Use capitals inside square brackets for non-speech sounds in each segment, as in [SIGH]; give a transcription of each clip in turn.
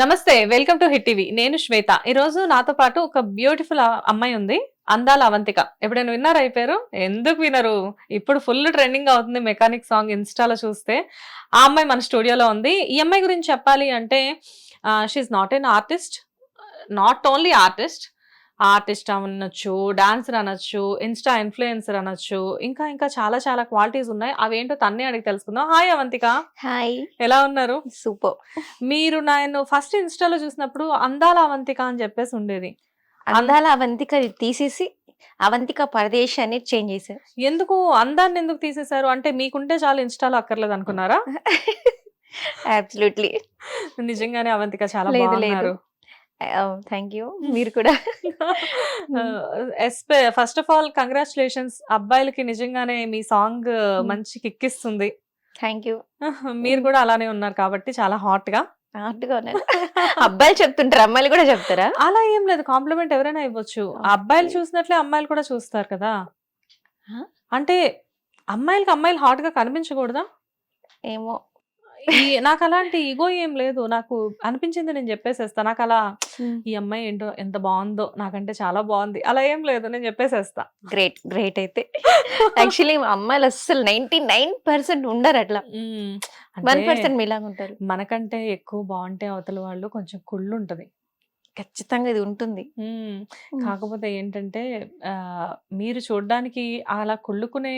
నమస్తే welcome to hit TV. నేను శ్వేత. ఈ రోజు నాతో పాటు ఒక బ్యూటిఫుల్ అమ్మాయి ఉంది అందాల అవంతిక. ఎప్పుడైనా విన్నారా ఈ పేరు? ఎందుకు వినరు? ఇప్పుడు ఫుల్ ట్రెండింగ్ అవుతుంది మెకానిక్ సాంగ్ ఇన్స్టాలో చూస్తే. ఆ అమ్మాయి మన స్టూడియోలో ఉంది. ఈ అమ్మాయి గురించి చెప్పాలి అంటే she not an artist not only artist artist అనొచ్చు డాన్సర్ అనొచ్చు ఇన్స్టా ఇన్ఫ్లుయెన్సర్ అనొచ్చు ఇంకా ఇంకా చాలా చాలా క్వాలిటీస్ ఉన్నాయి. అవేంటో తన్నే అడిగి తెలుసుకుందాం. హాయ్ అవంతిక. హాయ్. ఎలా ఉన్నారు? సూపర్. మీరు నేను ఫస్ట్ ఇన్స్టాలో చూసినప్పుడు అందాల అవంతిక అని చెప్పేసి ఉండేది. అందాల అవంతిక తీసేసి అవంతిక పరదేశ్ అని చేంజ్ చేశారు. ఎందుకు? అందాన్ని ఎందుకు తీసేశారు? అంటే మీకుంటే చాలు ఇన్స్టాలో అక్కర్లేదు అనుకున్నారా? [LAUGHS] అబ్సల్యూట్లీ నిజంగానే అవంతిక చాలా లేదు, థ్యాంక్ యూ. [LAUGHS] మీరు కూడా. [LAUGHS] First of all congratulations. అబ్బాయిలకి నిజంగానే మీ సాంగ్ మంచి కిక్కిస్తుంది. Thank you. మీరు కూడా అలానే ఉన్నారు కాబట్టి చాలా హాట్గా [LAUGHS] అబ్బాయిలు చెప్తుంటారు? అమ్మాయిలు కూడా చెప్తారా? అలా ఏం లేదు. కాంప్లిమెంట్ ఎవరైనా ఇవ్వచ్చు. అబ్బాయిలు చూసినట్లే అమ్మాయిలు కూడా చూస్తారు కదా? అంటే అమ్మాయిలకి అమ్మాయిలు హాట్గా కనిపించకూడదా? ఏమో. నాకు అలాంటి ఈగో ఏం లేదు. నాకు అనిపించింది నేను చెప్పేసేస్తా. నాకు అలా ఈ అమ్మాయి ఏంటో ఎంత బాగుందో నాకంటే చాలా బాగుంది. అలా ఏం లేదు. నేను చెప్పేసేస్తా. గ్రేట్ గ్రేట్ అయితే. యాక్చువల్లీ అమ్మాయిలు అస్సలు నైన్టీ నైన్ పర్సెంట్ ఉండరు అట్లా. వన్ పర్సెంట్ మీలాగా ఉంటారు. మనకంటే ఎక్కువ బాగుంటే అవతల వాళ్ళు కొంచెం కుళ్ళు ఉంటది ఖచ్చితంగా ఇది ఉంటుంది. కాకపోతే ఏంటంటే మీరు చూడడానికి అలా కుళ్ళుకునే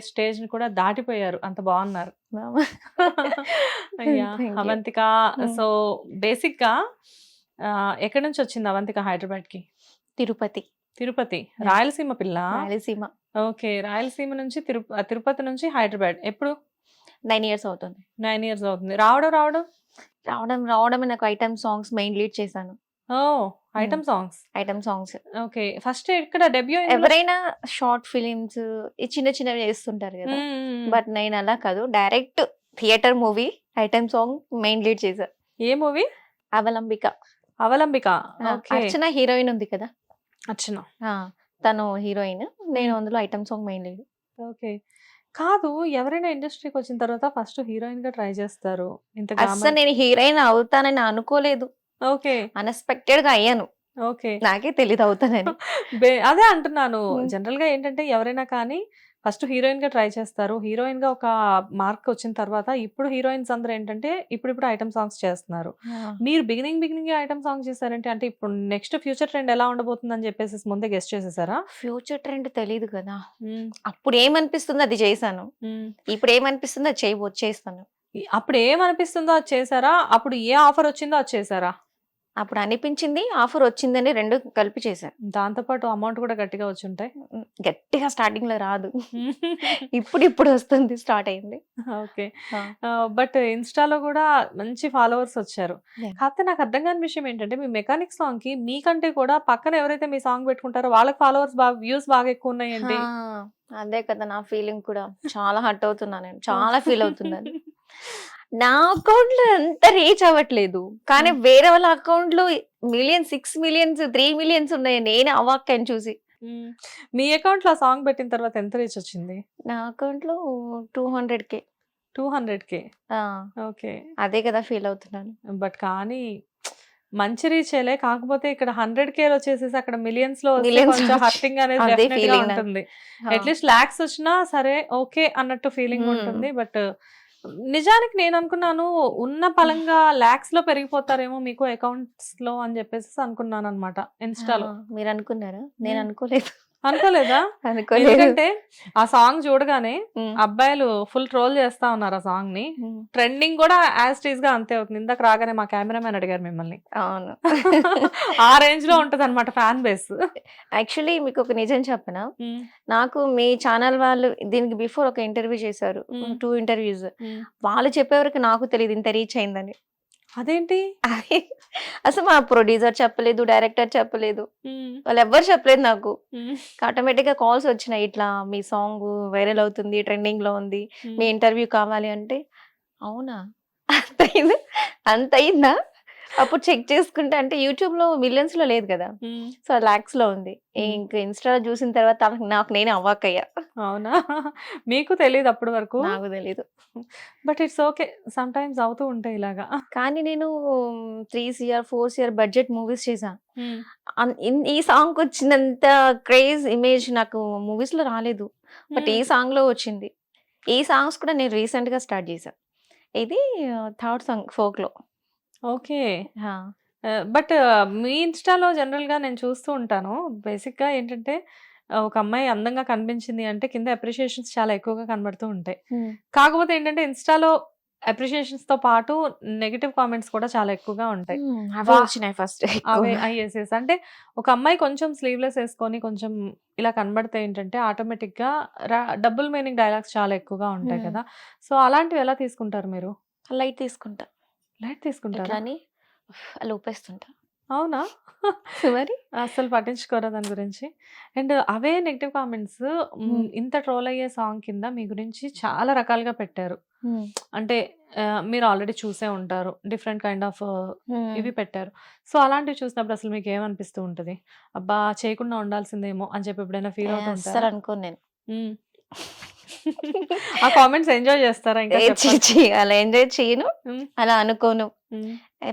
స్టేజ్ని కూడా దాటిపోయారు. అంత బాగున్నారు. [LAUGHS] అయ్యా. [LAUGHS] అవంతిక. సో బేసిక్గా ఎక్కడి నుంచి వచ్చింది అవంతిక హైదరాబాద్కి తిరుపతి. తిరుపతి. రాయలసీమ పిల్ల? రాయలసీమ. ఓకే. రాయలసీమ నుంచి తిరు తిరుపతి నుంచి హైదరాబాద్. ఎప్పుడు? నైన్ ఇయర్స్ అవుతుంది. నైన్ ఇయర్స్ అవుతుంది. రావడం రావడం? రావడం రావడమే నాకు ఐటమ్ సాంగ్స్ మెయిన్ లీడ్ చేశాను. ఓ item songs. Item songs. Okay first ఇక్కడ డెబ్యూ ఎవరైనా షార్ట్ ఫిలిమ్స్ చిన్న చిన్నవి చేస్తుంటారు కదా. బట్ నేను అలా కాదు. Direct theatre movie item song main lead చేశా. ఏ మూవీ? అవలంబిక. అవలంబిక. అర్చన హీరోయిన్ ఉంది కదా. అర్చన. తను హీరోయిన్. నేను అందులో item song main lead. Okay. కాదు ఎవరైనా ఇండస్ట్రీకి వచ్చిన తర్వాత ఫస్ట్ హీరోయిన్గా ట్రై చేస్తారు. ఇంత అస్సలు నేను హీరోయిన్ అవుతానని అనుకోలేదు. ఓకే. అన్ఎక్స్పెక్టెడ్గా అయ్యాను. ఓకే. నాకే తెలియదు అవుతానని అదే అంటున్నాను. జనరల్గా ఏంటంటే ఎవరైనా కానీ ఫస్ట్ హీరోయిన్గా ట్రై చేస్తారు. హీరోయిన్గా ఒక మార్క్ వచ్చిన తర్వాత ఇప్పుడు హీరోయిన్స్ అందరూ ఏంటంటే ఇప్పుడు ఇప్పుడు ఐటమ్ సాంగ్స్ చేస్తున్నారు. మీరు బిగినింగ్ బిగినింగ్ ఐటమ్ సాంగ్ చేశారంటే అంటే ఇప్పుడు నెక్స్ట్ ఫ్యూచర్ ట్రెండ్ ఎలా ఉండబోతుంది అని చెప్పేసి ముందే గెస్ట్ చేసేసారా? ఫ్యూచర్ ట్రెండ్ తెలియదు కదా. అప్పుడు ఏమనిపిస్తుందో అది చేశాను. ఇప్పుడు ఏమనిపిస్తుందో అది చేయబో చేస్తాను అప్పుడు ఏమనిపిస్తుందో అది చేశారా? అప్పుడు ఏ ఆఫర్ వచ్చిందో అది చేశారా? అప్పుడు అనిపించింది ఆఫర్ వచ్చిందని రెండు కలిపి చేశాను దాంతో పాటు అమౌంట్ కూడా గట్టిగా వచ్చి ఉంటాయి గట్టిగా స్టార్టింగ్లో రాదు. [LAUGHS] ఇప్పుడు ఇప్పుడు వస్తుంది స్టార్ట్ అయింది. ఓకే. బట్ ఇన్స్టాలో కూడా మంచి ఫాలోవర్స్ వచ్చారు. కాకపోతే నాకు అర్థం కాని విషయం ఏంటంటే మీ మెకానిక్ సాంగ్కి మీకంటే కూడా పక్కన ఎవరైతే మీ సాంగ్ పెట్టుకుంటారో వాళ్ళకి ఫాలోవర్స్ బాగా వ్యూస్ బాగా ఎక్కువ ఉన్నాయండి. అదే కదా నా ఫీలింగ్ కూడా. చాలా హర్ట్ అవుతున్నా నేను. చాలా [LAUGHS] ఫీల్ అవుతున్నాను. నా అకౌంట్లో అంత రీచ్ అవ్వట్లేదు. కానీ. వేరే వాళ్ళ అకౌంట్లో million six millions three millions ఉన్నాయి. నేను అవాక్కని చూసి. మీ అకౌంట్లో సాంగ్ పెట్టిన తర్వాత ఎంత రీచ్ వచ్చింది? నా అకౌంట్లో two hundred K. Two hundred K? Okay. అదే కదా ఫీల్ అవుతున్నాను. బట్ కానీ మంచి రీచ్ అయ్యలే కాకపోతే ఇక్కడ హండ్రెడ్ కే వచ్చేసేసి అక్కడ మిలియన్స్లో కొంచెం [LAUGHS] హర్టింగ్ అనేది గా. ఉంటుంది. అట్లీస్ట్ లాక్స్ వచ్చినా సరే ఓకే అన్నట్టు ఫీలింగ్. ఉంటుంది. బట్ నిజానికి నేను అనుకున్నాను ఉన్న పలంగా లాక్స్లో పెరిగిపోతారేమో మీకు అకౌంట్స్లో అని చెప్పేసి అనుకున్నాను అనమాట ఇన్స్టాలో మీరు అనుకున్నారా నేను. అనుకోలేదు అనుకోలేదా? ఎందుకంటే ఆ సాంగ్ చూడగానే. అబ్బాయిలు ఫుల్ ట్రోల్ చేస్తా ఉన్నారు ఆ సాంగ్ని. ట్రెండింగ్ కూడా యాజ్ టీజ్గా అంతే అవుతుంది. ఇందాక రాగానే మా కెమెరామెన్ అడిగారు మిమ్మల్ని. అవును. [LAUGHS] ఆ రేంజ్లో ఉంటది అనమాట ఫ్యాన్ బేస్. యాక్చువల్లీ మీకు ఒక నిజం చెప్పనా? నాకు మీ ఛానల్ వాళ్ళు దీనికి బిఫోర్ ఒక ఇంటర్వ్యూ చేశారు. Two interviews. వాళ్ళు చెప్పేవరకు నాకు తెలియదు ఇంత రీచ్ అయిందని. అదేంటి? అది అసలు మా ప్రొడ్యూసర్ చెప్పలేదు డైరెక్టర్ చెప్పలేదు. వాళ్ళు ఎవ్వరు చెప్పలేదు నాకు. ఆటోమేటిక్గా కాల్స్ వచ్చినాయి. ఇట్లా మీ సాంగ్ వైరల్ అవుతుంది ట్రెండింగ్లో ఉంది మీ ఇంటర్వ్యూ కావాలి అంటే. అవునా? [LAUGHS] అంత అయింది అంత అయిందా? అప్పుడు చెక్ చేసుకుంటే అంటే యూట్యూబ్లో మిలియన్స్లో లేదు కదా. సో లాక్స్లో ఉంది. ఇంకా ఇన్స్టాలో చూసిన తర్వాత నాకు- నేను అవ్వకయ్యా అవునా? [LAUGHS] మీకు తెలియదు అప్పటి వరకు? నాకు తెలీదు. But it's okay sometimes అవుతూ ఉంటాయి ఇలాగా. కానీ నేను three CR four CR budget movies చేసా ఈ సాంగ్ వచ్చినంత క్రేజ్ ఇమేజ్ నాకు మూవీస్లో రాలేదు. బట్ ఈ సాంగ్లో వచ్చింది? ఈ సాంగ్స్ కూడా నేను రీసెంట్గా స్టార్ట్ చేశా. ఇది థర్డ్ సాంగ్ ఫోక్లో ఓకే. బట్ మీ ఇన్స్టాలో జనరల్గా నేను చూస్తూ ఉంటాను. బేసిక్గా ఏంటంటే ఒక అమ్మాయి అందంగా కనిపించింది అంటే కింద అప్రిషియేషన్స్ చాలా ఎక్కువగా కనబడుతూ ఉంటాయి. కాకపోతే ఏంటంటే ఇన్స్టాలో అప్రిషియేషన్స్తో పాటు నెగిటివ్ కామెంట్స్ కూడా చాలా ఎక్కువగా ఉంటాయి. వచ్చినాయి ఫస్ట్ అవే ఎస్ ఎస్ అంటే ఒక అమ్మాయి కొంచెం స్లీవ్లెస్ వేసుకొని కొంచెం ఇలా కనబడితే ఏంటంటే ఆటోమేటిక్గా డబుల్ మీనింగ్ డైలాగ్స్ చాలా ఎక్కువగా ఉంటాయి. కదా! సో అలాంటివి ఎలా తీసుకుంటారు మీరు? లైట్ తీసుకుంటా. లైట్ తీసుకుంటారు? అలా ఊపేస్తుంటా అవునా? మరి? [LAUGHS] అసలు పట్టించుకోరా దాని గురించి. అండ్ అవే నెగిటివ్ కామెంట్స్. ఇంత ట్రోల్ అయ్యే సాంగ్ కింద మీ గురించి చాలా రకాలుగా పెట్టారు. అంటే మీరు ఆల్రెడీ చూసే ఉంటారు. డిఫరెంట్ కైండ్ ఆఫ్ ఇవి పెట్టారు. సో అలాంటివి చూసినప్పుడు అసలు మీకు ఏమనిపిస్తూ ఉంటది? అబ్బా చేయకుండా ఉండాల్సిందేమో అని చెప్పి ఎప్పుడైనా ఫీల్ అవుతూ అస్సలు ఉంటారా అనుకోను నేను. [LAUGHS] ఆ కామెంట్స్ ఎంజాయ్ చేస్తారా ఇంకా అలా ఎంజాయ్ చేయను. అలా అనుకోను.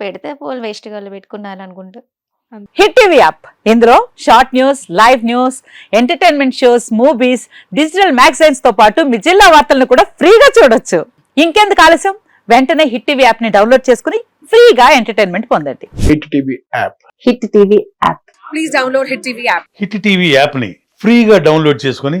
పెడితే పోలు వేస్ట్గా పెట్టుకున్నారు అనుకుంటా హిట్ టీవీ యాప్. ఇందులో short news live news entertainment shows movies digital మ్యాగజైన్స్తో పాటు మీ జిల్లా వార్తలను కూడా ఫ్రీగా చూడొచ్చు. ఇంకెందుకు ఆలస్యం? వెంటనే హిట్ టీవీ యాప్ని డౌన్లోడ్ చేసుకుని ఫ్రీగా ఎంటర్టైన్మెంట్ పొందండి. Hit TV app. Hit TV app. Hit TV యాప్ని ఫ్రీగా డౌన్లోడ్ చేసుకొని